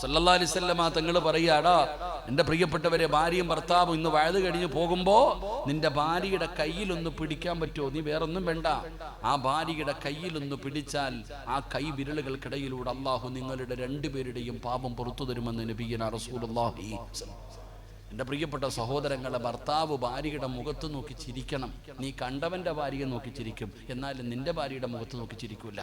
സല്ലല്ലാ അലിസ്വല്ലമ തങ്ങൾ പറയാടാ എന്റെ പ്രിയപ്പെട്ടവരെ ഭാര്യയും ഭർത്താവും ഇന്ന് വഴുത് കഴിഞ്ഞ് പോകുമ്പോ നിന്റെ ഭാര്യയുടെ കയ്യിലൊന്ന് പിടിക്കാൻ പറ്റുമോ? നീ വേറൊന്നും വേണ്ട. ആ ഭാര്യയുടെ കയ്യിലൊന്ന് പിടിച്ചാൽ ആ കൈ വിരലുകൾക്കിടയിലൂടെ അള്ളാഹു നിങ്ങളുടെ രണ്ടുപേരുടെയും പാപം പുറത്തു തരുമെന്ന് നബിയന എന്റെ പ്രിയപ്പെട്ട സഹോദരങ്ങളെ ഭർത്താവ് ഭാര്യയുടെ മുഖത്ത് നോക്കി ചിരിക്കണം. നീ കണ്ടവന്റെ ഭാര്യയെ നോക്കി ചിരിക്കും. എന്നാലും നിന്റെ ഭാര്യയുടെ മുഖത്ത് നോക്കി ചിരിക്കൂല.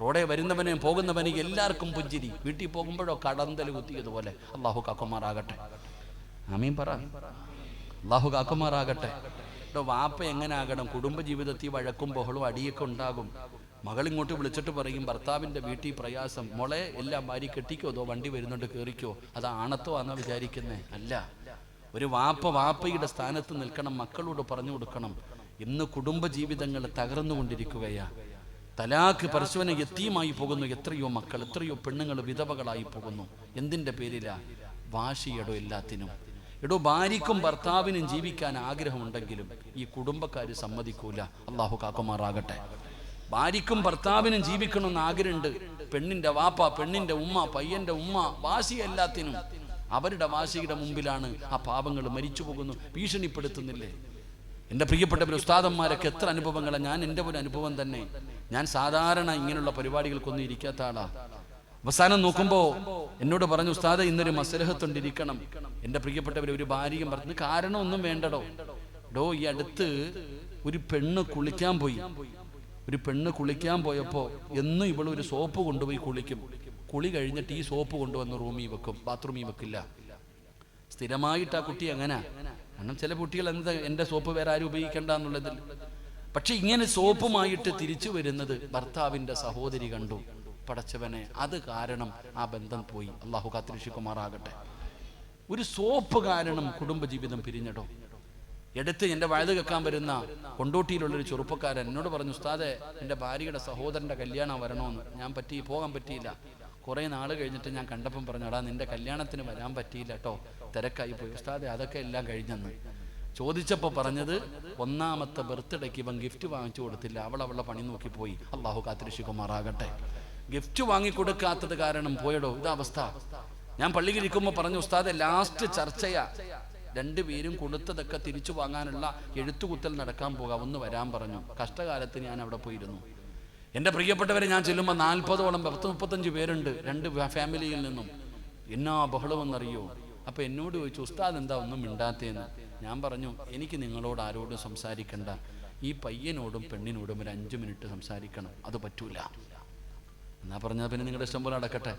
റോഡെ വരുന്നവനെയും പോകുന്നവനെയും എല്ലാവർക്കും പുഞ്ചിരി. വീട്ടിൽ പോകുമ്പോഴോ കടന്തൽ കുത്തിയതുപോലെ. അള്ളാഹു കാക്കുമാറാകട്ടെ. അമീൻ പറ. അള്ളാഹു കാക്കുമാറാകട്ടെ. വാപ്പ എങ്ങനെ ആകണം കുടുംബജീവിതത്തിൽ വഴക്കും ബഹളും അടിയൊക്കെ ഉണ്ടാകും. മകൾ ഇങ്ങോട്ട് വിളിച്ചിട്ട് പറയും ഭർത്താവിന്റെ വീട്ടിൽ പ്രയാസം. മോളെ എല്ലാം ഭാര്യ കെട്ടിക്കോ? അതോ വണ്ടി വരുന്നുണ്ട് കയറിക്കോ അത് ആണത്തോ ആണെന്നാ വിചാരിക്കുന്നേ? അല്ല. ഒരു വാപ്പ വാപ്പയുടെ സ്ഥാനത്ത് നിൽക്കണം മക്കളോട് പറഞ്ഞു കൊടുക്കണം. ഇന്ന് കുടുംബജീവിതങ്ങൾ തകർന്നുകൊണ്ടിരിക്കുകയാ. തലാക്ക് പരശുവിനെ എത്തിയുമായി പോകുന്നു. എത്രയോ മക്കൾ എത്രയോ പെണ്ണുങ്ങൾ വിധവകളായി പോകുന്നു. എന്തിന്റെ പേരിലാ? വാശിയടോ എല്ലാത്തിനും. എടോ ഭാര്യക്കും ഭർത്താവിനും ജീവിക്കാൻ ആഗ്രഹമുണ്ടെങ്കിലും ഈ കുടുംബക്കാർ സമ്മതിക്കൂല. അള്ളാഹു കാക്കുമാറാകട്ടെ. ഭാര്യക്കും ഭർത്താവിനും ജീവിക്കണമെന്ന് ആഗ്രഹമുണ്ട്. പെണ്ണിന്റെ വാപ്പ പെണ്ണിന്റെ ഉമ്മ പയ്യന്റെ ഉമ്മ വാശി എല്ലാത്തിനും. അവരുടെ വാശിയുടെ മുമ്പിലാണ് ആ പാപങ്ങൾ മരിച്ചു പോകുന്നു ഭീഷണിപ്പെടുത്തുന്നില്ലേ? എന്റെ പ്രിയപ്പെട്ടവർ ഉസ്താദന്മാരൊക്കെ എത്ര അനുഭവങ്ങളാണ് ഞാൻ എന്റെ ഒരു അനുഭവം തന്നെ. ഞാൻ സാധാരണ ഇങ്ങനെയുള്ള പരിപാടികൾക്കൊന്നും ഇരിക്കാത്ത ആളാ. അവസാനം നോക്കുമ്പോ എന്നോട് പറഞ്ഞു ഉസ്താദ് ഇന്നൊരു മസലഹത്തുണ്ടിരിക്കണം എന്റെ പ്രിയപ്പെട്ടവർ ഒരു ഭാര്യയും പറഞ്ഞു കാരണമൊന്നും വേണ്ടടോ. ഡോ ഈ അടുത്ത് ഒരു പെണ്ണ് കുളിക്കാൻ പോയി. ഒരു പെണ്ണ് കുളിക്കാൻ പോയപ്പോ എന്നും ഇവൾ ഒരു സോപ്പ് കൊണ്ടുപോയി കുളിക്കും. കുളി കഴിഞ്ഞിട്ട് ഈ സോപ്പ് കൊണ്ടുവന്ന് റൂമിൽ വെക്കും ബാത്റൂമിൽ വെക്കില്ല. സ്ഥിരമായിട്ട് ആ കുട്ടി അങ്ങനെ. കാരണം ചില കുട്ടികൾ എന്താ എന്റെ സോപ്പ് വേറെ ആരും ഉപയോഗിക്കണ്ട എന്നുള്ളതിൽ. പക്ഷെ ഇങ്ങനെ സോപ്പുമായിട്ട് തിരിച്ചു വരുന്നത് ഭർത്താവിന്റെ സഹോദരി കണ്ടു പടച്ചവനെ. അത് കാരണം ആ ബന്ധം പോയി. അള്ളാഹു കാത്തിരിഷിക്കുമാറാകട്ടെ ഒരു സോപ്പ് കാരണം കുടുംബജീവിതം പിരിഞ്ഞടോ. എടുത്ത് എന്റെ വഴുത് കേൾക്കാൻ വരുന്ന കൊണ്ടോട്ടിയിലുള്ളൊരു ചെറുപ്പക്കാരൻ എന്നോട് പറഞ്ഞു ഉസ്താദെ എന്റെ ഭാര്യയുടെ സഹോദരന്റെ കല്യാണം വരണമെന്ന്. ഞാൻ പറ്റി പോകാൻ പറ്റിയില്ല. കുറേ നാൾ കഴിഞ്ഞിട്ട് ഞാൻ കണ്ടപ്പം പറഞ്ഞു നിന്റെ കല്യാണത്തിന് വരാൻ പറ്റിയില്ല കേട്ടോ തിരക്കായി പോയി. ഉസ്താദെ അതൊക്കെ എല്ലാം കഴിഞ്ഞെന്ന്. ചോദിച്ചപ്പോൾ പറഞ്ഞത് ഒന്നാമത്തെ ബർത്ത്ഡേക്ക് ഇവൻ ഗിഫ്റ്റ് വാങ്ങിച്ചു കൊടുത്തില്ല. അവൾ അവളുടെ പണി നോക്കി പോയി. അള്ളാഹു കാത്തിരിശുകുമാറാകട്ടെ ഗിഫ്റ്റ് വാങ്ങിക്കൊടുക്കാത്തത് കാരണം പോയടോ ഇതവസ്ഥ ഞാൻ പള്ളിയിലിരിക്കുമ്പോൾ പറഞ്ഞു ഉസ്താദെ ലാസ്റ്റ് ചർച്ചയാ. രണ്ടുപേരും കൊടുത്തതൊക്കെ തിരിച്ചു വാങ്ങാനുള്ള എഴുത്തുകുത്തൽ നടക്കാൻ പോകാം. ഒന്ന് വരാൻ പറഞ്ഞു. കഷ്ടകാലത്ത് ഞാൻ അവിടെ പോയിരുന്നു. എന്റെ പ്രിയപ്പെട്ടവരെ ഞാൻ ചെല്ലുമ്പോൾ നാൽപ്പതോളം പത്ത് മുപ്പത്തഞ്ച് പേരുണ്ട് രണ്ട് ഫാമിലിയിൽ നിന്നും. എന്നാ ബഹളമെന്നറിയോ? അപ്പൊ എന്നോട് ചോദിച്ചു ഉസ്താദ് എന്താ ഒന്നും മിണ്ടാത്തേന്ന്? ഞാൻ പറഞ്ഞു എനിക്ക് നിങ്ങളോട് ആരോടും സംസാരിക്കണ്ട. ഈ പയ്യനോടും പെണ്ണിനോടും ഒരു അഞ്ചു മിനിറ്റ് സംസാരിക്കണം. അത് പറ്റൂല. എന്നാ പറഞ്ഞാൽ പിന്നെ നിങ്ങളുടെ ഇഷ്ടം പോലെ അടക്കട്ടെ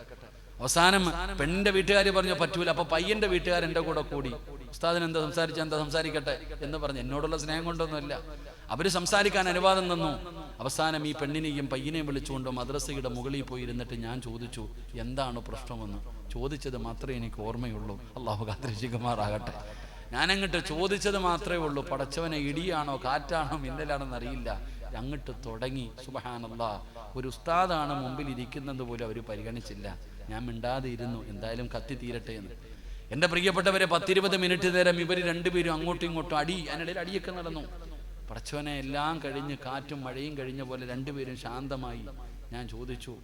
അവസാനം പെണ്ണിന്റെ വീട്ടുകാർ പറഞ്ഞു പറ്റൂല. അപ്പൊ പയ്യന്റെ വീട്ടുകാർ എന്റെ കൂടെ കൂടി ഉസ്താദിന് എന്താ സംസാരിച്ച എന്താ സംസാരിക്കട്ടെ? എന്ന് പറഞ്ഞു എന്നോടുള്ള സ്നേഹം കൊണ്ടൊന്നുമില്ല. അവർ സംസാരിക്കാൻ അനുവാദം തന്നു. അവസാനം ഈ പെണ്ണിനെയും പയ്യനെയും വിളിച്ചുകൊണ്ട് മദ്രസയുടെ മുകളിൽ പോയി ഇരുന്നിട്ട് ഞാൻ ചോദിച്ചു എന്താണ് പ്രശ്നമെന്ന്? ചോദിച്ചത് മാത്രമേ എനിക്ക് ഓർമ്മയുള്ളൂ. അള്ളാഹു കാത്തിരക്ഷിക്കുമാറാകട്ടെ ഞാനങ്ങോട്ട് ചോദിച്ചത് മാത്രമേ ഉള്ളൂ പടച്ചവനെ ഇടിയാണോ കാറ്റാണോ മിന്നലാണെന്ന് അറിയില്ല. അങ്ങോട്ട് തുടങ്ങി. സുബഹാനല്ല. ഒരു ഉസ്താദാണ് മുമ്പിൽ ഇരിക്കുന്നത് പോലും അവർ പരിഗണിച്ചില്ല. ഞാൻ മിണ്ടാതെ ഇരുന്നു. എന്തായാലും കത്തി തീരട്ടെ എന്ന്. എന്റെ പ്രിയപ്പെട്ടവരെ പത്തിരുപത് മിനിറ്റ് നേരം ഇവർ രണ്ടുപേരും അങ്ങോട്ടും ഇങ്ങോട്ടും അടി അതിനിടയിൽ അടിയൊക്കെ നടന്നു. പടച്ചവനെ എല്ലാം കഴിഞ്ഞ് കാറ്റും മഴയും കഴിഞ്ഞ പോലെ രണ്ടുപേരും ശാന്തമായി. ഞാൻ ചോദിച്ചു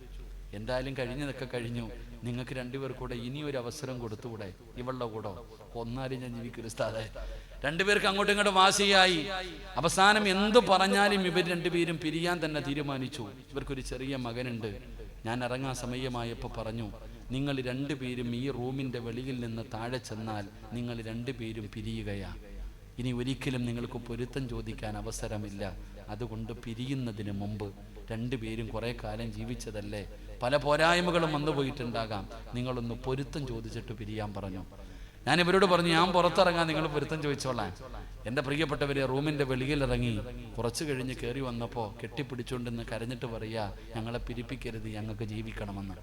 എന്തായാലും കഴിഞ്ഞതൊക്കെ കഴിഞ്ഞു. നിങ്ങൾക്ക് രണ്ടുപേർ കൂടെ ഇനി ഒരു അവസരം കൊടുത്തുകൂടെ? ഇവളുടെ കൂടെ. ഒന്നാലും ഞാൻ ജീവിക്കൊരു സ്ഥാതെ രണ്ടുപേർക്ക് അങ്ങോട്ടും ഇങ്ങോട്ടും വാശിയായി. അവസാനം എന്തു പറഞ്ഞാലും ഇവർ രണ്ടുപേരും പിരിയാൻ തന്നെ തീരുമാനിച്ചു. ഇവർക്കൊരു ചെറിയ മകനുണ്ട്. ഞാൻ ഇറങ്ങാൻ സമയമായപ്പോൾ പറഞ്ഞു നിങ്ങൾ രണ്ടുപേരും ഈ റൂമിന്റെ വെളിയിൽ നിന്ന് താഴെ ചെന്നാൽ നിങ്ങൾ രണ്ടുപേരും പിരിയുകയാ. ഇനി ഒരിക്കലും നിങ്ങൾക്ക് പൊരുത്തം ചോദിക്കാൻ അവസരമില്ല. അതുകൊണ്ട് പിരിയുന്നതിന് മുമ്പ് രണ്ടുപേരും കുറെ കാലം ജീവിച്ചതല്ലേ? പല പോരായ്മകളും വന്നു പോയിട്ടുണ്ടാകാം. നിങ്ങളൊന്ന് പൊരുത്തം ചോദിച്ചിട്ട് പിരിയാൻ പറഞ്ഞു. ഞാൻ ഇവരോട് പറഞ്ഞു ഞാൻ പുറത്തിറങ്ങാൻ നിങ്ങൾ പൊരുത്തം ചോദിച്ചോളാൻ. എന്റെ പ്രിയപ്പെട്ടവരെ റൂമിന്റെ വെളിയിലിറങ്ങി കുറച്ച് കഴിഞ്ഞ് കയറി വന്നപ്പോൾ കെട്ടിപ്പിടിച്ചുകൊണ്ടെന്ന് കരഞ്ഞിട്ട് പറയാ ഞങ്ങളെ പിരിപ്പിക്കരുത് ഞങ്ങൾക്ക് ജീവിക്കണമെന്ന്.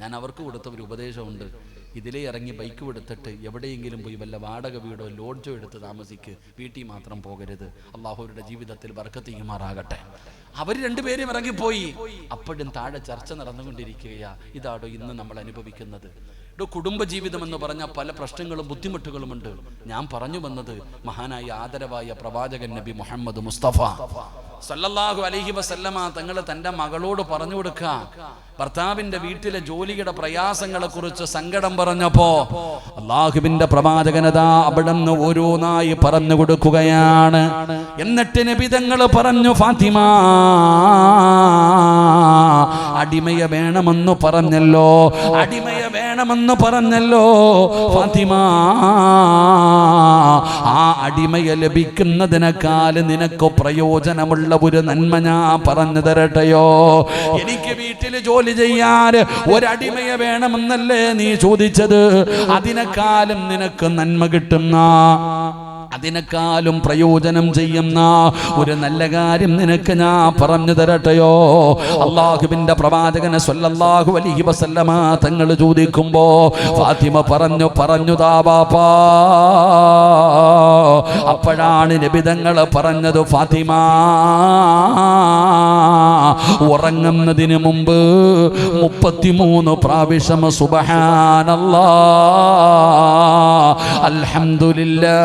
ഞാൻ അവർക്ക് കൊടുത്ത ഒരു ഉപദേശമുണ്ട്. ഇതിലേ ഇറങ്ങി ബൈക്ക് എടുത്തിട്ട് എവിടെയെങ്കിലും പോയി വല്ല വാടക വീടോ ലോഡ്ജോ എടുത്ത് താമസിക്ക്. വീട്ടിൽ മാത്രം പോകരുത്. അള്ളാഹുരുടെ ജീവിതത്തിൽ വർക്കത്തിയുമാറാകട്ടെ അവർ രണ്ടുപേരും ഇറങ്ങിപ്പോയി. അപ്പോഴും താഴെ ചർച്ച നടന്നുകൊണ്ടിരിക്കുകയാ. ഇതാടോ ഇന്ന് നമ്മൾ അനുഭവിക്കുന്നത്. കുടുംബജീവിതം എന്ന് പറഞ്ഞാൽ പല പ്രശ്നങ്ങളും ബുദ്ധിമുട്ടുകളും ഉണ്ട്. ഞാൻ പറഞ്ഞു വന്നത് മഹാനായ ആദരവായ പ്രവാചകൻ നബി മുഹമ്മദ് മുസ്തഫ. സല്ലല്ലാഹു അലഹി വസല്ലമ തങ്ങൾ തന്റെ മകളോട് പറഞ്ഞു കൊടുക്കുക. ഭർത്താവിന്റെ വീട്ടിലെ ജോലിയുടെ പ്രയാസങ്ങളെ കുറിച്ച് സങ്കടം പറഞ്ഞപ്പോ അള്ളാഹുവിന്റെ പ്രവാചകനതാ നിന്ന് ഓരോന്നായി പറഞ്ഞു കൊടുക്കുകയാണ്. എന്നിട്ട് നബിതങ്ങൾ പറഞ്ഞു ഫാത്തിമ അടിമയെ വേണമെന്ന് പറഞ്ഞല്ലോ. അടിമയെ വേണമെന്ന് പറഞ്ഞല്ലോ ഫാത്തിമ. ആ അടിമയെ ലഭിക്കുന്നതിനേക്കാൾ നിനക്ക് പ്രയോജനമുള്ള ഒരു നന്മ ഞാൻ പറഞ്ഞു തരട്ടെയോ? എനിക്ക് വീട്ടിൽ ജോലി ചെയ്യാൻ ഒരടിമയെ വേണമെന്നല്ലേ നീ ചോദിച്ചത്? അതിനേക്കാളും നിനക്ക് നന്മ കിട്ടുന്ന അതിനേക്കാളും പ്രയോജനം ചെയ്യുന്ന ഒരു നല്ല കാര്യം നിനക്ക് ഞാൻ പറഞ്ഞു തരട്ടെയോ? അള്ളാഹുവിന്റെ പ്രവാചകനെ സ്വല്ലാഹു അലൈഹി വസല്ലമ തങ്ങൾ ചോദിക്കുമ്പോ ഫാത്തിമ പറഞ്ഞു പറഞ്ഞു താ ബാപ്പാ. അപ്പോഴാണ് നബിതങ്ങൾ പറഞ്ഞത് ഫാത്തിമ ഉറങ്ങുന്നതിന് മുമ്പ് മുപ്പത്തിമൂന്ന് പ്രാവശ്യം സുബഹാനല്ലാ അൽഹംദുലില്ലാ.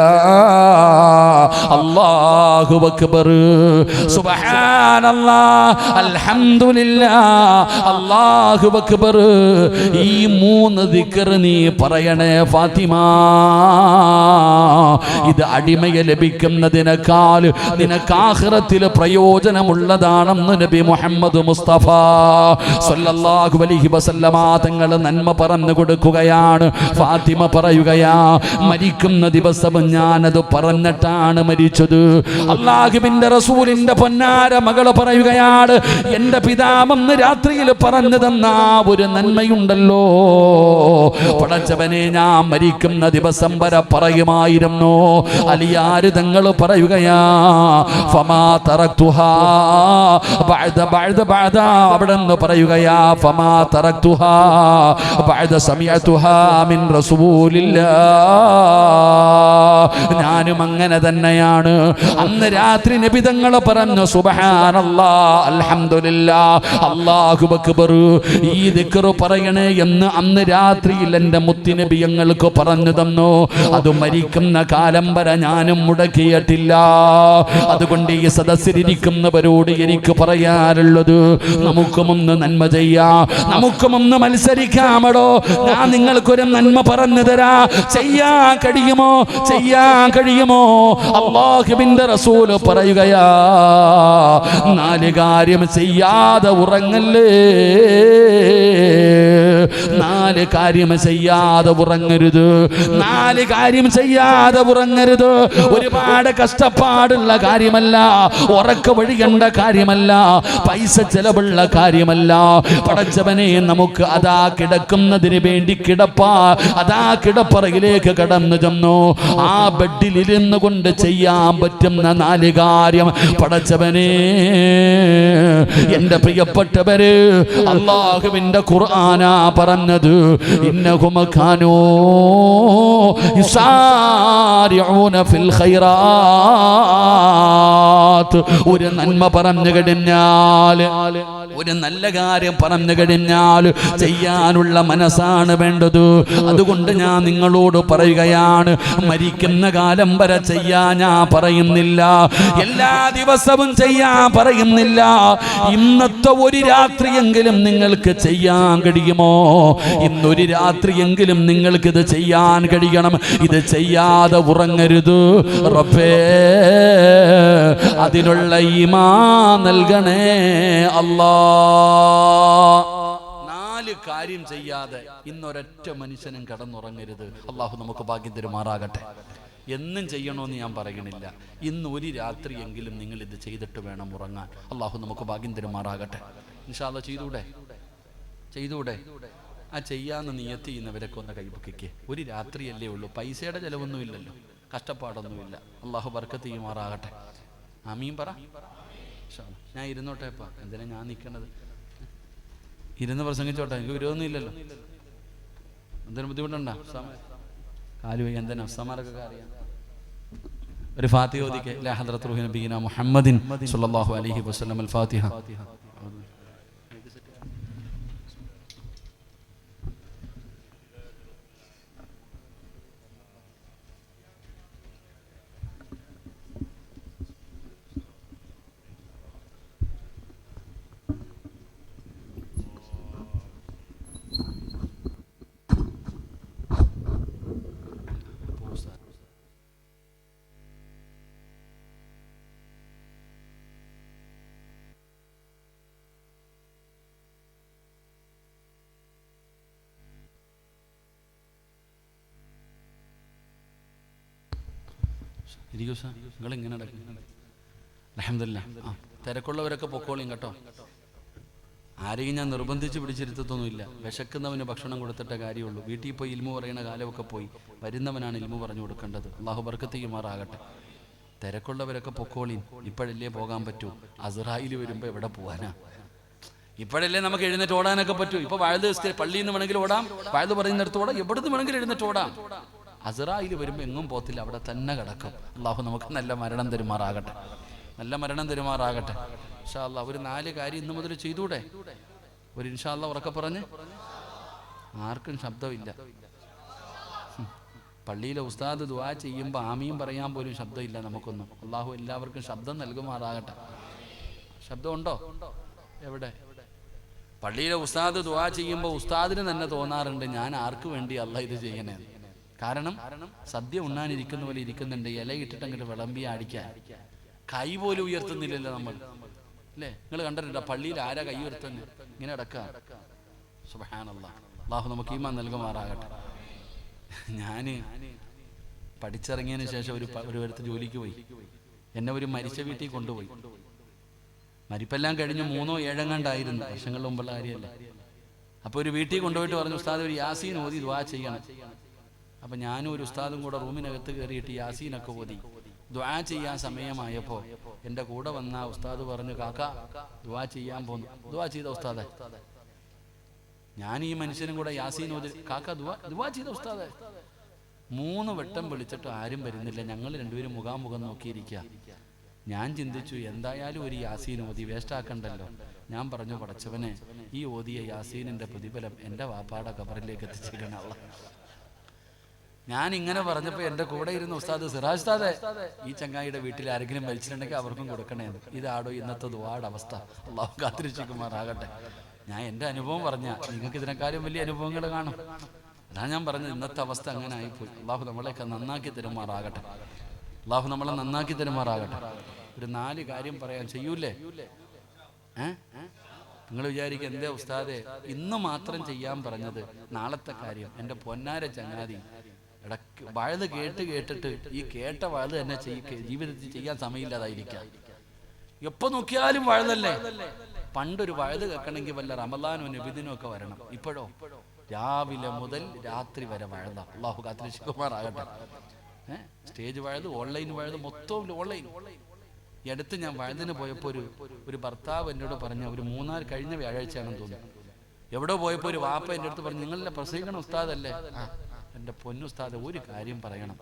അല്ലാഹു അക്ബർ. സുബ്ഹാനല്ലാ. അൽഹംദുലില്ലാ. അല്ലാഹു അക്ബർ. ഈ മൂന്ന് ദിക്ർ നീ പറയണേ ഫാത്തിമ. ഇത് അടിമയെ ലഭിക്കുന്നതിനേക്കാൾ നിനക്ക് ആഹ്റത്തിൽ പ്രയോജനമുള്ളതാണെന്ന് നബി മുഹമ്മദ് മുസ്തഫ സല്ലല്ലാഹു അലൈഹി വസല്ലമ തങ്ങൾ നന്മ പറഞ്ഞു കൊടുക്കുകയാണ്. ഫാത്തിമ പറയുകയാ മരിക്കുന്ന ദിവസം ഞാനത് പറഞ്ഞിട്ടാണ് മരിച്ചത്. അള്ളാഹുവിന്റെ റസൂലിന്റെ പൊന്നാര മകൾ പറയുകയാണ് എന്റെ പിതാമെന്ന് രാത്രിയിൽ പറഞ്ഞു തന്ന ഒരു നന്മയുണ്ടല്ലോ. പടച്ചവനെ ഞാൻ മരിക്കുന്ന ദിവസം വരെ പറയുമായിരുന്നു. അലിയാര് തങ്ങൾ പറയുകയാ? ഫമാ ബഅദ ബഅദ ബഅദ. പറയുകയാ ഫമാ ബഅദ മിൻ റസൂലില്ലാ ഞാനും അങ്ങനെ തന്നെയാണ്. അന്ന് രാത്രി നബി തങ്ങൾ പറഞ്ഞു സുബഹാനല്ലാ അൽഹംദുലില്ലാ അല്ലാഹു അക്ബർ. ഈ ദിക്ർ പറയണേ എന്ന് അന്ന് രാത്രിയിൽ എന്റെ മുത്തിനബി ഞങ്ങൾക്ക് പറഞ്ഞു തന്നു. അത് മരിക്കുന്ന കാലം വരെ ഞാനും മുടക്കിയിട്ടില്ല. അതുകൊണ്ട് ഈ സദസ്സിലിരിക്കുന്നവരോട് എനിക്ക് പറയാറുള്ളത് നമുക്കുമൊന്ന് നന്മ ചെയ്യാം നമുക്കുമൊന്ന് മത്സരിക്കാമടോ. ഞാൻ നിങ്ങൾക്കൊരു നന്മ പറഞ്ഞു തരാ. ചെയ്യാൻ കഴിയുമോ? ചെയ്യാൻ കഴിയുമോ? അള്ളാഹുബിന്റെ റസൂൽ പറയുകയാ നാല് കാര്യം ചെയ്യാതെ ഉറങ്ങല്ലേ? നാല് കാര്യം ചെയ്യാതെ ഉറങ്ങരുത്. നാല് കാര്യം ചെയ്യാതെ ഉറങ്ങരുത്. ഒരുപാട് കഷ്ടപ്പാടുള്ള കാര്യമല്ല ഉറക്ക വഴികണ്ട കാര്യമല്ല പൈസ ചെലവുള്ള കാര്യമല്ല. പടച്ചവനെ നമുക്ക് അതാ കിടക്കുന്നതിന് വേണ്ടി കിടപ്പ. അതാ കിടപ്പറയിലേക്ക് കടന്നു ചെന്നു. ആ ബെഡിൽ ഇരുന്നു കൊണ്ട് ചെയ്യാൻ പറ്റുന്ന നാല് കാര്യം പടച്ചവനെ എന്റെ പ്രിയപ്പെട്ടവര് അള്ളാഹുവിന്റെ ഖുർആനാ പറഞ്ഞത്. ഫിൽ ഖൈറാത്ത്. ഒരു നന്മ പറഞ്ഞു കഴിഞ്ഞാൽ ഒരു നല്ല കാര്യം പറഞ്ഞു കഴിഞ്ഞാൽ ചെയ്യാനുള്ള മനസ്സാണ് വേണ്ടത്. അതുകൊണ്ട് ഞാൻ നിങ്ങളോട് പറയുകയാണ് മരിക്കുന്ന കാലം വരെ ചെയ്യാൻ ഞാൻ പറയുന്നില്ല. എല്ലാ ദിവസവും ചെയ്യാൻ പറയുന്നില്ല. ഇന്നത്തെ ഒരു രാത്രിയെങ്കിലും നിങ്ങൾക്ക് ചെയ്യാൻ കഴിയുമോ? ഇന്നൊരു രാത്രിയെങ്കിലും നിങ്ങൾക്ക് ഇത് ചെയ്യാൻ കഴിയണം. ഇത് ചെയ്യാതെ ഉറങ്ങരുത്. റബ്ബേ അതിനുള്ള ഈമാ നൽകണേ അല്ലാ. കാര്യം ചെയ്യാതെ ഇന്നൊരൊറ്റ മനുഷ്യനും കടന്നുറങ്ങരുത്. അള്ളാഹു നമുക്ക് ഭാഗ്യം തരുമാറാകട്ടെ. എന്നും ചെയ്യണമെന്ന് ഞാൻ പറയണില്ല. ഇന്ന് ഒരു രാത്രിയെങ്കിലും നിങ്ങൾ ഇത് ചെയ്തിട്ട് വേണം ഉറങ്ങാൻ. അള്ളാഹു നമുക്ക് ഭാഗ്യം തരുമാറാകട്ടെ. ഇൻഷാല്ല ചെയ്തൂടെ? ചെയ്തൂടെ? ആ ചെയ്യാന്ന് നിയത്ത് ചെയ്യുന്നവരൊക്കെ ഒന്ന് കൈപൊക്കിക്ക്. ഒരു രാത്രിയല്ലേ ഉള്ളൂ. പൈസയുടെ ചിലവൊന്നും ഇല്ലല്ലോ കഷ്ടപ്പാടൊന്നുമില്ല. അള്ളാഹു ബർക്കത്ത് ചെയ്യുമാറാകട്ടെ. ആമീൻ പറ. ഞാൻ ഇരുന്നോട്ടെ അപ്പ എന്തിനാ ഞാൻ നിൽക്കണത് ഇരുന്ന് പ്രസംഗിച്ചോട്ടെ. എനിക്ക് വിരോധമൊന്നും ഇല്ലല്ലോ എന്തിനും ബുദ്ധിമുട്ടുണ്ടോ? കാലു എന്തിനാ? അഫ്സമാരൊക്കെ അറിയാം ഒരു ഫാത്തിഹ ഓദിക്കെ ലാ ഹദ്റത്ത് റൂഹി നബീന മുഹമ്മദിൻ സല്ലല്ലാഹു അലൈഹി വസല്ലം അൽ ഫാത്തിഹ. ഇരിക്കൂ സാർ. നിങ്ങൾ ഇങ്ങനെ അലഹമില്ല ആ തിരക്കുള്ളവരൊക്കെ പൊക്കോളിയും കേട്ടോ. ആരെയും ഞാൻ നിർബന്ധിച്ച് പിടിച്ചിരുത്തത്തൊന്നുമില്ല. വിശക്കുന്നവന് ഭക്ഷണം കൊടുത്തിട്ട കാര്യമുള്ളൂ. വീട്ടിൽ പോയി ഇൽമു പറയുന്ന കാലമൊക്കെ പോയി. വരുന്നവനാണ് ഇൽമു പറഞ്ഞു കൊടുക്കേണ്ടത്. അള്ളാഹു ബർക്കത്തേക്കുമാറാകട്ടെ. തിരക്കുള്ളവരൊക്കെ പൊക്കോളിയും ഇപ്പോഴല്ലേ പോകാൻ പറ്റൂ. അസറായിൽ വരുമ്പോൾ എവിടെ പോകാനാ ഇപ്പോഴല്ലേ നമുക്ക് എഴുന്നേറ്റ് ഓടാനൊക്കെ പറ്റൂ. ഇപ്പൊ വഴുത് പള്ളിയിൽ നിന്ന് വേണമെങ്കിൽ ഓടാം. വഴുത് പറയുന്നിടത്ത് ഓടാം. എവിടെ നിന്ന് വേണമെങ്കിലും എഴുന്നേറ്റ് ഓടാം. അസറായിൽ വരുമ്പോൾ എങ്ങും പോത്തില്ല അവിടെ തന്നെ കിടക്കും. അള്ളാഹു നമുക്ക് നല്ല മരണം തരുമാറാകട്ടെ. നല്ല മരണം തരുമാറാകട്ടെ. ഇൻഷാ അല്ലാ ഒരു നാല് കാര്യം ഇന്ന് മുതൽ ചെയ്തൂടെ? ഒരു ഇൻഷാ അല്ലാ ഉറക്കെ പറഞ്ഞ്? ആർക്കും ശബ്ദമില്ല. പള്ളിയിലെ ഉസ്താദ് ദുവാ ചെയ്യുമ്പോൾ ആമിയും പറയാൻ പോലും ശബ്ദമില്ല നമുക്കൊന്നും. അള്ളാഹു എല്ലാവർക്കും ശബ്ദം നൽകുമാറാകട്ടെ. ശബ്ദമുണ്ടോ എവിടെ? പള്ളിയിലെ ഉസ്താദ് ദുവാ ചെയ്യുമ്പോൾ ഉസ്താദിന് തന്നെ തോന്നാറുണ്ട് ഞാൻ ആർക്ക് വേണ്ടി അല്ല ഇത് ചെയ്യണേ കാരണം സദ്യ ഉണ്ണാനിരിക്കുന്ന പോലെ ഇരിക്കുന്നുണ്ട്. ഇല വിളമ്പി അടിക്കാൻ. കൈ പോലും ഉയർത്തുന്നില്ലല്ലോ നമ്മൾ. അല്ലേ? നിങ്ങൾ കണ്ടിട്ടുണ്ടോ? പള്ളിയിൽ ആരാ കൈ ഉയർത്തുന്നത് ഇങ്ങനെ സുബഹാനല്ല. അള്ളാഹു നമുക്ക് ഈമാൻ നൽകുമാറാകട്ടെ. ഞാൻ പഠിച്ചിറങ്ങിയതിനു ശേഷം ഒരു ഒരു അടുത്ത് ജോലിക്ക് പോയി. എന്നെ ഒരു മരിച്ച വീട്ടിൽ കൊണ്ടുപോയി. മരിപ്പെല്ലാം കഴിഞ്ഞ് മൂന്നോ ഏഴെങ്ങാണ്ടായിരുന്നു വർഷങ്ങളിൽ മുമ്പുള്ള കാര്യമല്ല? അപ്പൊ ഒരു വീട്ടിൽ കൊണ്ടുപോയിട്ട് പറഞ്ഞു ഉസ്താദ് ഒരു യാസീൻ ഓതി ദ്വാ ചെയ്യണം. അപ്പൊ ഞാനും ഒരു ഉസ്താദും കൂടെ റൂമിനകത്ത് കയറിയിട്ട് യാസീനൊക്കെ ഓതി. ദ്വാ ചെയ്യാൻ സമയമായപ്പോ എന്റെ കൂടെ വന്ന ഉസ്താദ് പറഞ്ഞു കാക്ക ദ്വാ ചെയ്യാൻ പോന്നു. ദ്വാ ചെയ്ത ഉസ്താദ? ഞാൻ ഈ മനുഷ്യനും കൂടെ യാസീൻ ഓതി. കാക്ക ദ്വാ ദ്വാ ചെയ്ത ഉസ്താദ? മൂന്ന് വട്ടം വിളിച്ചിട്ട് ആരും വരുന്നില്ല. ഞങ്ങൾ രണ്ടുപേരും മുഖാമുഖം നോക്കിയിരിക്കുക ഞാൻ ചിന്തിച്ചു എന്തായാലും ഒരു യാസീൻ ഓതി വേസ്റ്റ് ആക്കണ്ടല്ലോ. ഞാൻ പറഞ്ഞു പടച്ചവനെ ഈ ഓതിയ യാസീനിന്റെ പ്രതിഫലം എന്റെ വാപ്പാടെ കബറിലേക്ക് എത്തിച്ചിരിക്കണള്ള ഞാൻ ഇങ്ങനെ പറഞ്ഞപ്പോൾ എന്റെ കൂടെ ഇരുന്ന ഉസ്താദ് സിറാജ് താതെ ഈ ചങ്ങായിയുടെ വീട്ടിൽ ആരെങ്കിലും മരിച്ചിട്ടുണ്ടെങ്കിൽ അവർക്കും കൊടുക്കണേ. ഇതാടോ ഇന്നത്തെ ദുവാട് അവസ്ഥ. അള്ളാഹു കാത്തിരിച്ചുമാറാകട്ടെ ഞാൻ എന്റെ അനുഭവം പറഞ്ഞ നിങ്ങൾക്ക് ഇതിനെക്കാളും വലിയ അനുഭവങ്ങൾ കാണും. അതാ ഞാൻ പറഞ്ഞത് ഇന്നത്തെ അവസ്ഥ അങ്ങനെ ആയിപ്പോയി. അള്ളാഹു നമ്മളെയൊക്കെ നന്നാക്കി തരുമാറാകട്ടെ. അള്ളാഹു നമ്മളെ നന്നാക്കി തരുമാറാകട്ടെ. ഒരു നാല് കാര്യം പറയാൻ ചെയ്യൂലേ? ഏ? നിങ്ങൾ വിചാരിക്കുക എന്തേ ഉസ്താദെ ഇന്ന് മാത്രം ചെയ്യാൻ പറഞ്ഞത് നാളത്തെ കാര്യം. എന്റെ പൊന്നാര ചങ്ങാതി ഇടയ്ക്ക് വഴുത് കേട്ട് കേട്ടിട്ട് ഈ കേട്ട വഴുത് തന്നെ ജീവിതത്തിൽ ചെയ്യാൻ സമയമില്ലാതായിരിക്കാം. എപ്പോ നോക്കിയാലും വഴുതല്ലേ? പണ്ടൊരു വഴുത് കേൾക്കണമെങ്കിൽ വല്ല റമദാനോ നബിദിനോ ഒക്കെ വരണം. ഇപ്പോഴോ? രാവിലെ മുതൽ രാത്രി വരെ വഴുത. അള്ളാഹു കാത്തിരിക്കുമാറാകട്ടെ. ഏഹ് സ്റ്റേജ് വഴുത് ഓൺലൈൻ വഴുത് മൊത്തം ഓൺലൈൻ. ഈ അടുത്ത് ഞാൻ വഴുതിന് പോയപ്പോൾ ഒരു ഒരു ഭർത്താവ് എന്നോട് പറഞ്ഞ ഒരു മൂന്നാൽ കഴിഞ്ഞ വ്യാഴാഴ്ചയാണെന്ന് തോന്നുന്നു. എവിടെ പോയപ്പോൾ ഒരു വാപ്പ എന്റെ അടുത്ത് പറഞ്ഞു നിങ്ങളുടെ പ്രസംഗിക്കണ ഉസ്താദല്ലേ? എന്റെ പൊന്നുസ്താദ് ഒരു കാര്യം പറയണം.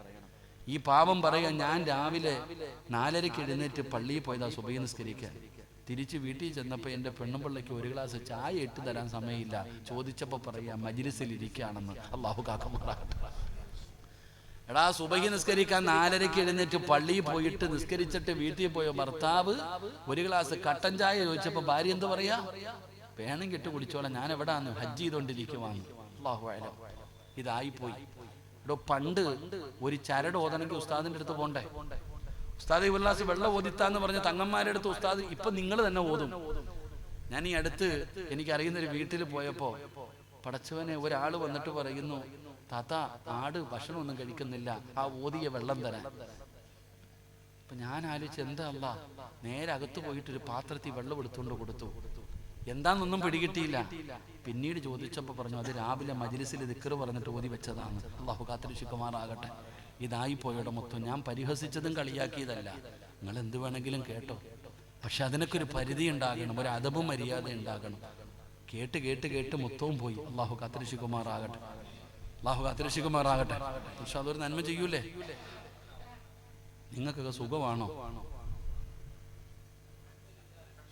ഈ പാപം പറയാൻ ഞാൻ രാവിലെ നാലരയ്ക്ക് എഴുന്നേറ്റ് പള്ളിയിൽ പോയതാ സുബൈ നിസ്കരിക്കാൻ. തിരിച്ച് വീട്ടിൽ ചെന്നപ്പോൾ എന്റെ പെണ്ണുപിള്ളയ്ക്ക് ഒരു ഗ്ലാസ് ചായ ഇട്ട് തരാൻ സമയമില്ല. ചോദിച്ചപ്പോൾ പറയാ മജിലിസിൽ ഇരിക്കുകയാണെന്ന്. അള്ളാഹു കാക്കമാറാകട്ടെ എടാ സുബഹി നിസ്കരിക്കാൻ നാലരയ്ക്ക് എഴുന്നേറ്റ് പള്ളിയിൽ പോയിട്ട് നിസ്കരിച്ചിട്ട് വീട്ടിൽ പോയ ഭർത്താവ് ഒരു ഗ്ലാസ് കട്ടൻ ചായ ചോദിച്ചപ്പോൾ ഭാര്യ എന്ത് പറയാ? വേണം കെട്ട് കുടിച്ചോളാം ഞാൻ എവിടാന്ന് ഹജ്ജ് ചെയ്തോണ്ടിരിക്കുവാന്ന്. അള്ളാഹു അലം ഇതായിപ്പോയി. എടോ പണ്ട് ഒരു ചരട് ഓതണമെങ്കിൽ ഉസ്താദിന്റെ അടുത്ത് പോണ്ടേ? ഉസ്താദ് ഇവല്ലാസ് വെള്ളം ഓതിത്താന്ന് പറഞ്ഞ തങ്ങന്മാരുടെ അടുത്ത് ഉസ്താദ് ഇപ്പൊ നിങ്ങൾ തന്നെ ഓതും. ഞാൻ ഈ അടുത്ത് എനിക്കറിയുന്ന ഒരു വീട്ടിൽ പോയപ്പോ പടച്ചവനെ ഒരാൾ വന്നിട്ട് പറയുന്നു താത്ത ആട് ഭക്ഷണമൊന്നും കഴിക്കുന്നില്ല. ആ ഓതിയ വെള്ളം തരാൻ. അപ്പൊ ഞാൻ ആലോചിച്ച് എന്താ അല്ല നേരെ അകത്ത് പോയിട്ട് ഒരു പാത്രത്തിൽ വെള്ളം എടുത്തുകൊണ്ട് കൊടുത്തു. എന്താന്നൊന്നും പിടികിട്ടിയില്ല. പിന്നീട് ചോദിച്ചപ്പോൾ പറഞ്ഞു അത് രാവിലെ മജിലിസിൽ ദിക്കറ് പറഞ്ഞിട്ട് ഓതി വെച്ചതാണ്. അള്ളാഹു കാത്തിരിശുക്കുമാറാകട്ടെ ഇതായി പോയോടെ മൊത്തം ഞാൻ പരിഹസിച്ചതും കളിയാക്കിയതല്ല. നിങ്ങൾ എന്ത് വേണമെങ്കിലും കേട്ടോ. പക്ഷെ അതിനൊക്കെ ഒരു പരിധി ഉണ്ടാകണം ഒരു അതവും മര്യാദ ഉണ്ടാകണം. കേട്ട് കേട്ട് കേട്ട് മൊത്തവും പോയി. അള്ളാഹു കാത്തിരിശുക്കുമാറാകട്ടെ അള്ളാഹു കാത്തിരിശുക്കുമാറാകട്ടെ പക്ഷെ അതൊരു നന്മ ചെയ്യൂലേ? നിങ്ങൾക്കൊക്കെ സുഖമാണോ?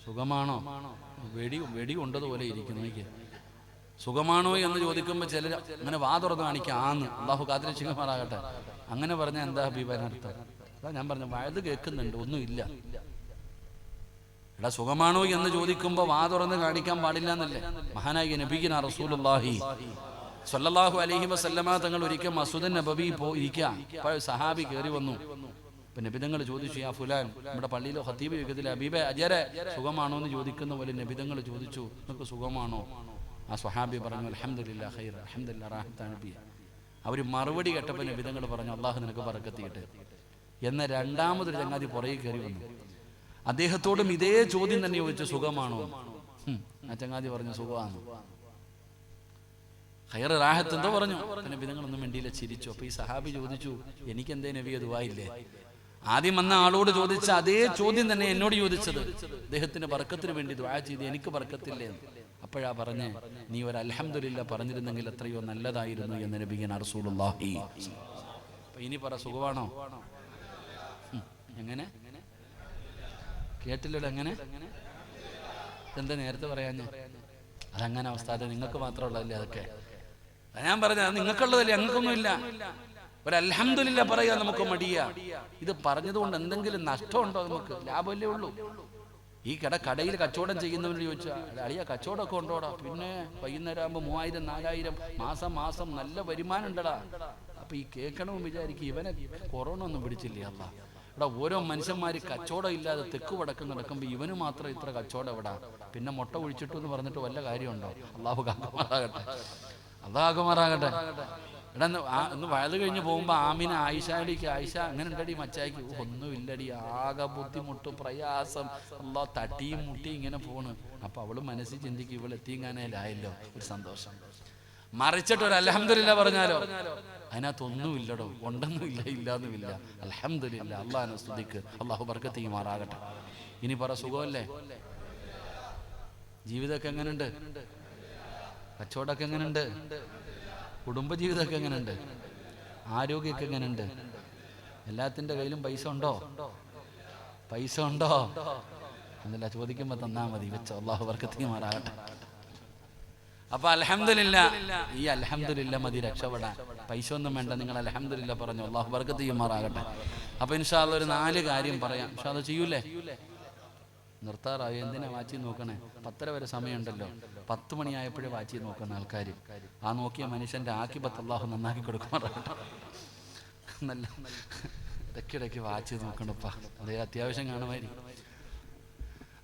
സുഖമാണോ? വെടി വെടി കൊണ്ടതുപോലെ ഇരിക്കുന്നു. എനിക്ക് സുഖമാണോ എന്ന് ചോദിക്കുമ്പോൾ ചിലർ അങ്ങനെ വാ തുറന്ന് കാണിക്കാം. ആന്ന്. അള്ളാഹു കാത്തിരക്ഷിക്കുമാറാകട്ടെ. അങ്ങനെ പറഞ്ഞാൽ എന്താ അർത്ഥം അതാ ഞാൻ പറഞ്ഞു വഴുത് കേൾക്കുന്നുണ്ട്. ഒന്നുമില്ല എടാ സുഖമാണോ എന്ന് ചോദിക്കുമ്പോൾ വാ തുറന്ന് കാണിക്കാൻ പാടില്ല എന്നല്ലേ? മഹാനായി നബിക്കുന്ന റസൂലുള്ളാഹി. സല്ലല്ലാഹു അലൈഹി വസല്ലമ തങ്ങൾ ഒരിക്കൽ മസൂദൻ നബബി പോയിരിക്കാം സഹാബി കയറി വന്നു. അപ്പൊ നബിതങ്ങൾ ചോദിച്ചു യാ ഫുലാൻ നമ്മുടെ പള്ളിയിലെ ഹത്തീബ് യുഗത്തിലെ അബീബെ അജരെ സുഖമാണോ എന്ന് ചോദിക്കുന്ന പോലെ നബിതങ്ങൾ ചോദിച്ചു നിങ്ങൾക്ക് സുഖമാണോ? ആ സ്വഹാബി പറഞ്ഞു അലഹമില്ല അവർ മറുപടി കേട്ടപ്പോൾ നബിതങ്ങൾ പറഞ്ഞു അള്ളാഹു നിനക്ക് പറക്കത്തിയിട്ട് എന്ന രണ്ടാമതൊരു ചങ്ങാതി പുറകെ കയറി വന്നു. അദ്ദേഹത്തോടും ഇതേ ചോദ്യം തന്നെ ചോദിച്ചു സുഖമാണോ? ആ ചങ്ങാതി പറഞ്ഞു സുഖമാണ്. ഹയർ റാഹത്ത് എന്തോ പറഞ്ഞു. പിന്നെ ബിനങ്ങളൊന്നും വേണ്ടിയില്ല ചിരിച്ചു. അപ്പൊ ഈ സഹാബി ചോദിച്ചു എനിക്ക് എന്തേ നബി ദുവായില്ലേ ആദ്യം വന്ന ആളോട് ചോദിച്ച അതേ ചോദ്യം തന്നെ എന്നോട് ചോദിച്ചത്. അദ്ദേഹത്തിന്റെ ബർക്കത്തിന് വേണ്ടി ദ്വാ ചെയ്ത് എനിക്ക് വർക്കത്തില്ലേ. അപ്പോഴാ പറഞ്ഞ് നീ ഒരു അൽഹംദുലില്ല പറഞ്ഞിരുന്നെങ്കിൽ എത്രയോ നല്ലതായിരുന്നു എന്ന് നബിയൻ അറസൂലുള്ളാഹി ഇനി പറ സുഖമാണോ? എങ്ങനെ? കേട്ടില്ലല്ലോ എങ്ങനെ? എന്താ നേരത്തെ പറയാഞ്ഞ? അതങ്ങനെ അവസ്ഥ നിങ്ങൾക്ക് മാത്രമുള്ളതല്ലേ അതൊക്കെ? ഞാൻ പറഞ്ഞത് നിങ്ങൾക്കുള്ളതല്ലേ ഞങ്ങൾക്കൊന്നുമില്ല. ഒരു അൽഹംദുലില്ല പറയാ നമുക്ക് മടിയ. ഇത് പറഞ്ഞതുകൊണ്ട് എന്തെങ്കിലും നഷ്ടമുണ്ടോ നമുക്ക്? ലാഭമല്ലേ ഉള്ളൂ. ഈ കട കടയിൽ കച്ചവടം ചെയ്യുന്നവരോട് ചോദിച്ചാൽ അളിയ കച്ചവടമൊക്കെ ഉണ്ടോടാ? പിന്നെ വൈകുന്നേരം ആകുമ്പോൾ മൂവായിരം നാലായിരം മാസം മാസം നല്ല വരുമാനം ഉണ്ടടാ. അപ്പൊ ഈ കേൾക്കണമെന്ന് വിചാരിക്കും ഇവനെ കൊറോണ ഒന്നും പിടിച്ചില്ല അല്ല ഇവിടെ ഓരോ മനുഷ്യന്മാര് കച്ചവടം ഇല്ലാതെ തെക്ക് വടക്ക് നടക്കുമ്പോൾ ഇവന് മാത്രം ഇത്ര കച്ചവടം എവിടാ? പിന്നെ മുട്ട ഒഴിച്ചിട്ടു എന്ന് പറഞ്ഞിട്ട് വല്ല കാര്യമുണ്ടോ? അള്ളാഹു കാക്കുമാറാകട്ടെ. അള്ളാഹു കാക്കുമാറാകട്ടെ. എടാ ഒന്ന് വയത് കഴിഞ്ഞ് പോകുമ്പോ ആമിന ആയിഷാടിക്ക് ആയിഷ അങ്ങനെ ഉണ്ടടി മച്ചായിക്ക് ഒന്നുമില്ലടി. ആകെ ബുദ്ധിമുട്ട് പ്രയാസം. അല്ലാ തട്ടിയും മുട്ടിയും ഇങ്ങനെ പോണ്. അപ്പൊ അവൾ മനസ്സിൽ ചിന്തിക്കും ഇവൾ എത്തിങ്ങാനേലായല്ലോ ഒരു സന്തോഷം. മറിച്ചിട്ട് ഒരു അലഹമില്ല പറഞ്ഞാലോ? അതിനകത്തൊന്നുമില്ലടോ. ഉണ്ടെന്നുമില്ല ഇല്ലാന്നുമില്ല. അലഹമില്ല അള്ളാഹിനെ സ്തുതിക്ക്. അള്ളാഹു ബർക്കത്ത് മാറാകട്ടെ ഇനി പറ സുഖമല്ലേ? ജീവിതമൊക്കെ എങ്ങനെയുണ്ട് കച്ചവടമൊക്കെ എങ്ങനെയുണ്ട് കുടുംബജീവിതമൊക്കെ എങ്ങനെയുണ്ട് ആരോഗ്യമൊക്കെ എങ്ങനെയുണ്ട് എല്ലാത്തിന്റെ കയ്യിലും പൈസ ഉണ്ടോ? പൈസ ഉണ്ടോ? എന്നല്ല ചോദിക്കുമ്പോൾ തന്നാ മതി. വെച്ചോ അള്ളാഹു വർക്കത്തിമാറാകട്ടെ അപ്പൊ അലഹമില്ല ഈ അലഹമില്ല മതി രക്ഷപ്പെടാൻ. പൈസ ഒന്നും വേണ്ട നിങ്ങൾ അലഹമില്ല പറഞ്ഞു അള്ളാഹു വർക്കത്ത് മാറാകട്ടെ. അപ്പൊ ഇൻഷാല്ല ഒരു നാല് കാര്യം പറയാം. ഇൻഷാല്ല ചെയ്യൂലേ? നിർത്താറായോ? എന്തിനാ വാച്ചി നോക്കണേ? പത്തര വരെ സമയമുണ്ടല്ലോ. പത്ത് മണിയായപ്പോഴേ വാച്ചി നോക്കുന്ന ആൾക്കാർ ആ നോക്കിയ മനുഷ്യന്റെ ആക്കിബത്ത് അള്ളാഹു നന്നാക്കി കൊടുക്കുമാറാകട്ടെ നല്ല ഇടയ്ക്കിടയ്ക്ക് വാച്ച് നോക്കണപ്പാ. അതേ അത്യാവശ്യം കാണുമായിരിക്കും.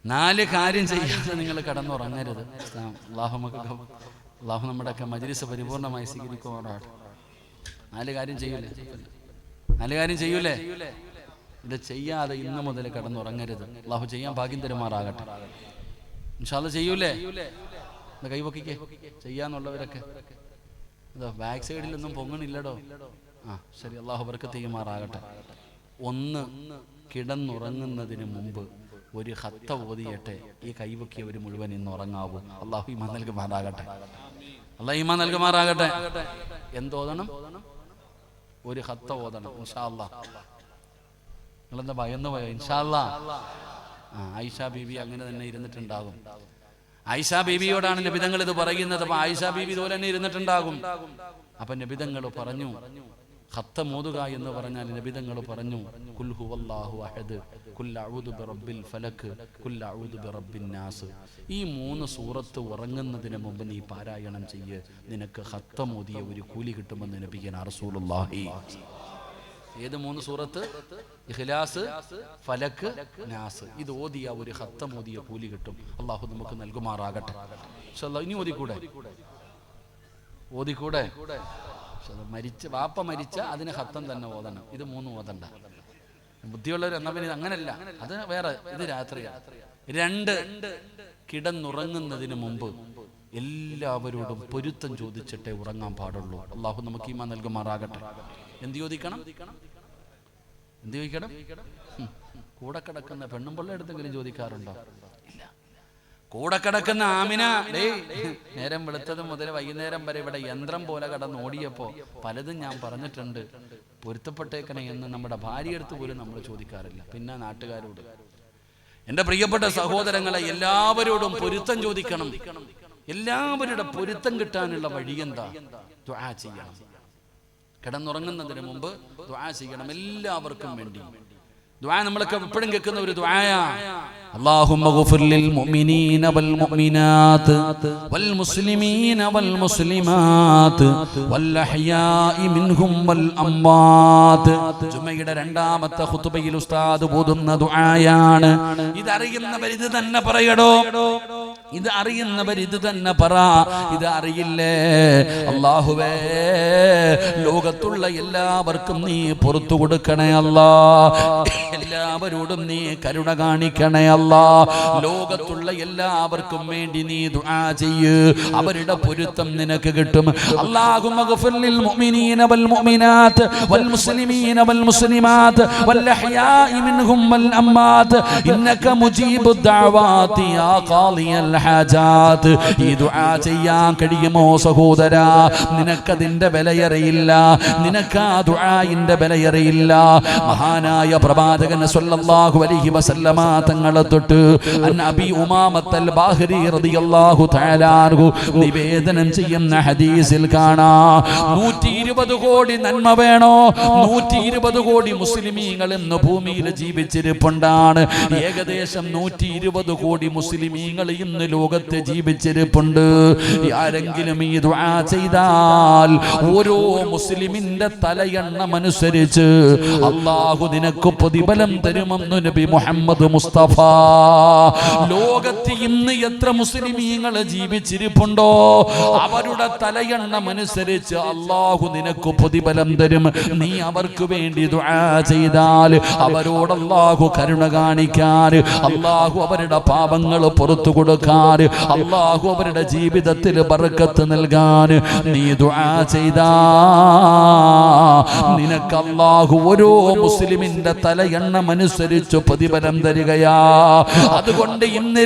നാല് കാര്യം ചെയ്യാതെ നിങ്ങൾ കടന്നുറങ്ങരുത്. അള്ളാഹു നമുക്ക് അള്ളാഹു നമ്മുടെയൊക്കെ മജ്ലിസ് പരിപൂർണമായി സ്വീകരിക്കുമാറാകട്ടെ. നാല് കാര്യം ചെയ്യൂലേ? നാല് കാര്യം ചെയ്യൂലേ? ഇത് ചെയ്യാതെ ഇന്ന് മുതൽ കിടന്നുറങ്ങരുത്. അള്ളാഹു ചെയ്യാൻ ഭാഗ്യം തരുമാറാകട്ടെ ഇൻഷാല്ല ചെയ്യൂലേ കൈവക്കിക്കേ ചെയ്യാന്നുള്ളവരൊക്കെ. അതോ ബാക്ക് സൈഡിലൊന്നും പൊങ്ങണില്ലടോ. ആ ശരി അള്ളാഹു ബർക്കത്ത് തീയുമാറാകട്ടെ ഒന്ന് കിടന്നുറങ്ങുന്നതിന് മുമ്പ് ഒരു ഹത്ത ഓതിയട്ടെ. ഈ കൈവക്കിയവർ മുഴുവൻ ഇന്ന് ഉറങ്ങാവൂ. അള്ളാഹു ഇമാ നൽകുമാറാകട്ടെ. അള്ളാഹു ഇമാ നൽകുമാറാകട്ടെ. എന്തോതണം? ഒരു ഹത്ത ഓതണം ഇൻഷാ അള്ളാഹ് നിങ്ങളെന്താ ഭയന്ന് പോയോ? ഇൻഷാല്ല ആ ആയിഷ ബീബി അങ്ങനെ തന്നെ ഇരുന്നിട്ടുണ്ടാകും. ആയിഷ ബീബിയോടാണ് നബിതങ്ങൾ ഇത് പറയുന്നത്. അപ്പൊ ആയിഷ ബീബി ഇതുപോലെ തന്നെ ഇരുന്നിട്ടുണ്ടാകും. അപ്പൊ നബിതങ്ങൾ പറഞ്ഞു ഖത്ത മോതുക എന്ന് പറഞ്ഞാൽ നബിതങ്ങൾ പറഞ്ഞു കുൽ ഹുവല്ലാഹു അഹദ് കുൽ അഊദു ബിറബ്ബിൽ ഫലക് കുൽ അഊദു ബിറബ്ബിൻ നാസ്. ഈ മൂന്ന് സൂറത്ത് ഉറങ്ങുന്നതിന് മുമ്പ് നീ പാരായണം ചെയ്യ്. നിനക്ക് ഖത്ത മോതിയ ഒരു കൂലി കിട്ടുമെന്ന് നബിയൻ റസൂലുള്ളാഹി. ഏത് മൂന്ന് സൂറത്ത്? ഇഖ്ലാസ് ഫലക്ക് നാസ്. ഇത് ഓതിയ ഒരു ഹത്തം ഓതിയ കൂലി കിട്ടും. അള്ളാഹു നമുക്ക് നൽകുമാറാകട്ടെ. ഇനി ഓതിക്കൂടെ? ഓതിക്കൂടെ? മരിച്ച വാപ്പ മരിച്ച അതിന് ഹത്തം തന്നെ ഓതണം. ഇത് മൂന്ന് ഓതണ്ട. ബുദ്ധിയുള്ളവർ എന്നാ പിന്നെ അങ്ങനല്ല. അത് വേറെ ഇത് രാത്രിയാണ്. രണ്ട് കിടന്നുറങ്ങുന്നതിന് മുമ്പ് എല്ലാവരോടും പൊരുത്തം ചോദിച്ചിട്ടേ ഉറങ്ങാൻ പാടുള്ളൂ. അള്ളാഹു നമുക്ക് ഈമാ നൽകുമാറാകട്ടെ. എന്ത് ചോദിക്കണം? എന്ത് ചോദിക്കണം. കൂടെ കിടക്കുന്ന പെണ്ണും പിള്ള എടുത്തെങ്കിലും ചോദിക്കാറുണ്ടോ? ഇല്ല. കൂടെ കിടക്കുന്ന ആമിന ഡേ നേരം വെളുത്തത് മുതൽ വൈകുന്നേരം വരെ ഇവിടെ യന്ത്രം പോലെ കടന്ന് ഓടിയപ്പോ പലതും ഞാൻ പറഞ്ഞിട്ടുണ്ട്. പൊരുത്തപ്പെട്ടേക്കണേ എന്ന് നമ്മുടെ ഭാര്യയെടുത്ത് പോലും നമ്മൾ ചോദിക്കാറില്ല. പിന്നെ നാട്ടുകാരോട്. എന്റെ പ്രിയപ്പെട്ട സഹോദരങ്ങളെ എല്ലാവരോടും പൊരുത്തം ചോദിക്കണം. എല്ലാവരുടെ പൊരുത്തം കിട്ടാനുള്ള വഴി എന്താ? ദ്വാ ചെയ്യണം. കിടന്നുറങ്ങുന്നതിന് മുമ്പ് ദ്വാ ചെയ്യണം എല്ലാവർക്കും വേണ്ടി. ദ്വാ നമ്മളൊക്കെ എപ്പോഴും കേൾക്കുന്ന ഒരു ദ്വായ اللهم اغفر للمؤمنين والمؤمنات والمسلمين والمسلمات والأحياء منهم والأموات ജുമയുടെ രണ്ടാമത്തെ ഖുതുബയിൽ ഉസ്താദ് പോതുന്ന ദുആയാണ് ഇതറിയുന്നവർ ഇത് തന്നെ പറയടോ ഇത് അറിയുന്നവർ ഇത് തന്നെ പറ ഇത് അറിയില്ലേ അള്ളാഹുവേ ലോകത്തുള്ള എല്ലാവർക്കും നീ പുറത്തു കൊടുക്കണേ അല്ലാ എല്ലാവരോടും നീ കരുണ കാണിക്കണേ അല്ലാ ലോകത്തുള്ള എല്ലാവർക്കും വേണ്ടി നീ ദുആ ചെയ്യ്. അവരുടെ പൊരുത്തം നിനക്ക് കിട്ടും. അല്ലാഹുമ്മ ഗഫിർ ലിൽ മുഅ്മിനീന വൽ മുഅ്മിനാത്ത് വൽ മുസ്ലിമീന വൽ മുസ്ലിമാത്ത് വൽ അഹ്യാഇ മിൻഹും വൽ അമ്മാത്ത്. ഇന്നക മുജീബു ദഅവാതി യാ ഖാലിയൽ ഹാജാത്ത്. ഈ ദുആ ചെയ്യാൻ കഴിയുമോ സഹോദരാ? നിനക്കതിന്റെ വിലയറിയില്ല. നിനക്ക് ആ ദുആയിന്റെ വിലയറിയില്ല. മഹാനായ പ്രവാചകൻ സല്ലല്ലാഹു അലൈഹി വസല്ലമ തങ്ങളെ തൊട്ട് നബി ഉമാമത്തൽ ബാഹരി റളിയല്ലാഹു തആല അൻഹു നിവേദനം ചെയ്യുന്ന ഹദീസിൽ കാണാ. 120 കോടി നന്മ വേണോ? 120 കോടി മുസ്ലിമീങ്ങൾ ഇന്ന് ഭൂമിയിൽ ജീവിച്ചിരിപ്പുണ്ടാണ്. ഏകദേശം 120 കോടി മുസ്ലിമീങ്ങൾ ഇന്ന് ലോകത്ത് ജീവിച്ചിരിപ്പുണ്ട്. ആരെങ്കിലും ഈ ദുആ ചെയ്താൽ ഓരോ മുസ്ലിമിന്റെ തലയെണ്ണമനുസരിച്ച് അള്ളാഹു നിനക്ക് പ്രതിഫലം തരുമെന്ന് നബി മുഹമ്മദ് മുസ്തഫ ലോകത്ത് ഇന്ന് എത്ര മുസ്ലിമീങ്ങൾ ജീവിച്ചിരിപ്പുണ്ടോ? അവരുടെ തലയെണ്ണമനുസരിച്ച് അള്ളാഹു നിനക്ക് പ്രതിഫലം തരും. നീ അവർക്ക് വേണ്ടി ചെയ്താൽ അവരോട് അള്ളാഹു കരുണ കാണിക്കാൻ. അള്ളാഹു അവരുടെ പാപങ്ങൾ പുറത്തു കൊടുക്കാൻ. അള്ളാഹു അവരുടെ ജീവിതത്തിൽ ബർക്കത്ത് നൽകാൻ. നീ ചെയ്താ. നിനക്ക് അള്ളാഹു ഓരോ മുസ്ലിമിന്റെ തലയെണ്ണമനുസരിച്ച് പ്രതിഫലം തരികയാ. അതുകൊണ്ട് ഇന്ന്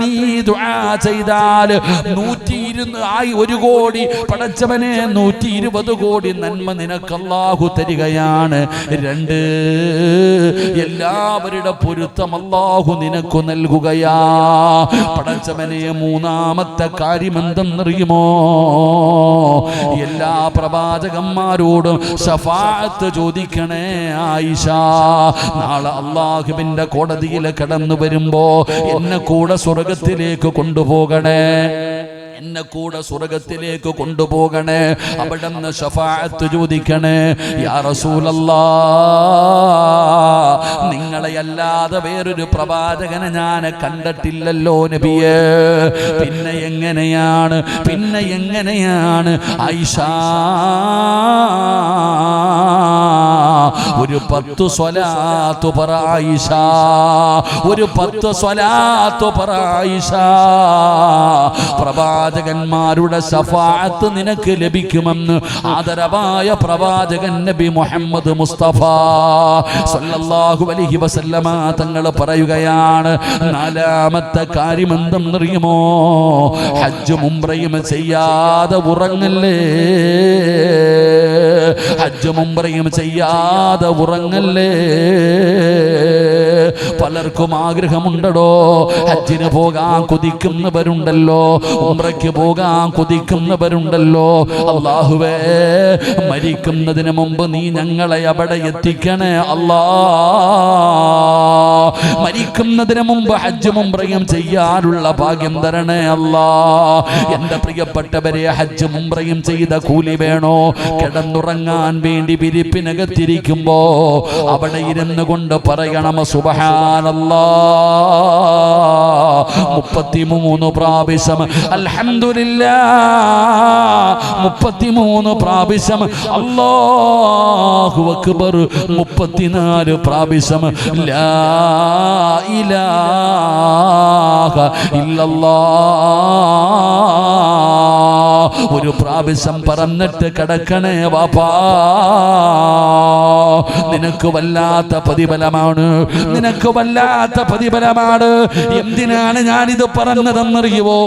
നീ ദുആ ചെയ്താൽ നൂറ്റി ഇരുന്ന് ആയി ഒരു കോടി. പടച്ചവനെ നൂറ്റി ഇരുപത് കോടി നന്മ നിനക്ക് അള്ളാഹു തരികയാണ്. രണ്ട് എല്ലാവരുടെ പൊരുത്തം അള്ളാഹു നിനക്ക് നൽകുകയാ. പടച്ചവനെ മൂന്നാമത്തെ കാര്യം എന്തെന്നറിയുമോ? എല്ലാ പ്രവാചകന്മാരോടും ഷഫാഅത്ത് ചോദിക്കണേ ആയിഷ നാളെ അള്ളാഹുവിന്റെ കോടതിയിൽ കടന്നു വരുമ്പോ എന്നെ കൂടെ സ്വർഗത്തിലേക്ക് കൊണ്ടുപോകണേ. എന്നെ കൂടെ സ്വർഗത്തിലേക്ക് കൊണ്ടുപോകണേ. അവിടെ നിന്ന് ഷഫാത്ത് ചോദിക്കണേ യാ റസൂലല്ലാ നിങ്ങളെ അല്ലാതെ വേറൊരു പ്രവാചകനെ ഞാൻ കണ്ടിട്ടില്ലല്ലോ നബിയേ. പിന്നെ എങ്ങനെയാണ്? പിന്നെ എങ്ങനെയാണ്? ഐഷ ഒരു പത്ത് സ്വലാത്തു പറ ആയിഷ. ഒരു പത്ത് സ്വലാത്തു പറ ആയിഷ. പ്രവാചകന്മാരുടെ ശഫാഅത്ത് നിനക്ക് ലഭിക്കുമെന്ന് ആദരവായ പ്രവാചകൻ നബി മുഹമ്മദ് മുസ്തഫ സല്ലല്ലാഹു അലൈഹി വസല്ലമ തങ്ങൾ പറയുകയാണ് നാലാമത്തെ കാര്യം എന്തെന്നറിയുമോ? ഹജ്ജും ഉംറയും ചെയ്യാതെ ഉറങ്ങല്ലേ? ഹജ്ജ് മുമ്പറയും ചെയ്യാതെ ഉറങ്ങല്ലേ? പലർക്കും ആഗ്രഹമുണ്ടടോ. ഹജ്ജിന് പോകാൻ കൊതിക്കുന്നവരുണ്ടല്ലോ. ഉംറയ്ക്ക് പോകാൻ കൊതിക്കുന്നവരുണ്ടല്ലോ. അള്ളാഹുവേ മരിക്കുന്നതിന് മുമ്പ് നീ ഞങ്ങളെ അവിടെ എത്തിക്കണേ. അല്ലാ. മരിക്കുന്നതിന് മുമ്പ് ഹജ്ജ് ഉംറയും ചെയ്യാനുള്ള ഭാഗ്യം തരണേ. അല്ലാ. എന്റെ പ്രിയപ്പെട്ടവരെ ഹജ്ജ് ഉംറയും ചെയ്ത കൂലി വേണോ? കിടന്നുറങ്ങാൻ വേണ്ടി വിരിപ്പിനകത്തിരിക്കുമ്പോ അവിടെ ഇരുന്നു കൊണ്ട് പറയണം മുപ്പത്തിമൂന്ന് പ്രാവശ്യം. അൽഹംദുലില്ലാ മുപ്പത്തിമൂന്ന് പ്രാവശ്യം. അല്ലാഹു അക്ബർ. മുപ്പത്തിനാല് പ്രാവശ്യം. ഒരു പ്രാവശ്യം പറഞ്ഞിട്ട് കിടക്കണേ വാപ്പാ. നിനക്ക് വല്ലാത്ത പ്രതിഫലമാണ്. നിനക്ക് വല്ലാത്ത പ്രതിഫലമാണ്. എന്തിനാണ് ഞാനിത് പറഞ്ഞതെന്നറിയുവോ?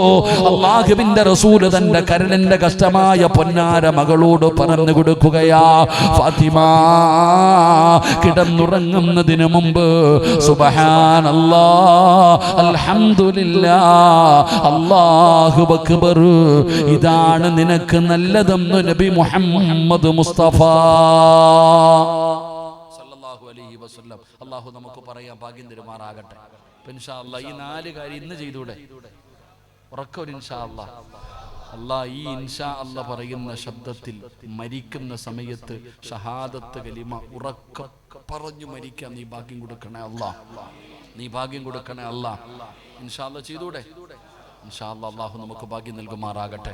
അള്ളാഹുവിന്റെ റസൂൽ തന്റെ കരളിന്റെ കഷ്ടമായ പൊന്നാര മകളോട് പറഞ്ഞു കൊടുക്കുകയാ ഫാത്തിമ കിടന്നുറങ്ങുന്നതിന് മുമ്പ് അൽഹംദുലില്ലാ അല്ലാഹു അക്ബർ ഇതാണ് നിനക്ക് നല്ലതെന്ന് നബി മുഹമ്മദ് മുസ്തഫ. അലൈഹി വസ്ല്ലം. അള്ളാഹു നമുക്ക് പറയാൻ ഭാഗ്യം തരുമാറാകട്ടെ. ഇൻഷാ ഈ നാല് കാര്യം ഇന്ന് ചെയ്തൂടെ? ഉറക്കൊരു ഇൻഷാ അള്ളാ ഈ ഇൻഷാ അല്ല പറയുന്ന ശബ്ദത്തിൽ മരിക്കുന്ന സമയത്ത് ഷഹാദത്ത് കലിമ ഉറക്ക പറഞ്ഞു മരിക്കാൻ നീ ഭാഗ്യം കൊടുക്കണേ അല്ലാ. നീ ഭാഗ്യം കൊടുക്കണേ അല്ലാ. ഇൻഷാ അല്ല ചെയ്തൂടെ? ഇൻഷാ അല്ലാ അള്ളാഹു നമുക്ക് ഭാഗ്യം നൽകുമാറാകട്ടെ.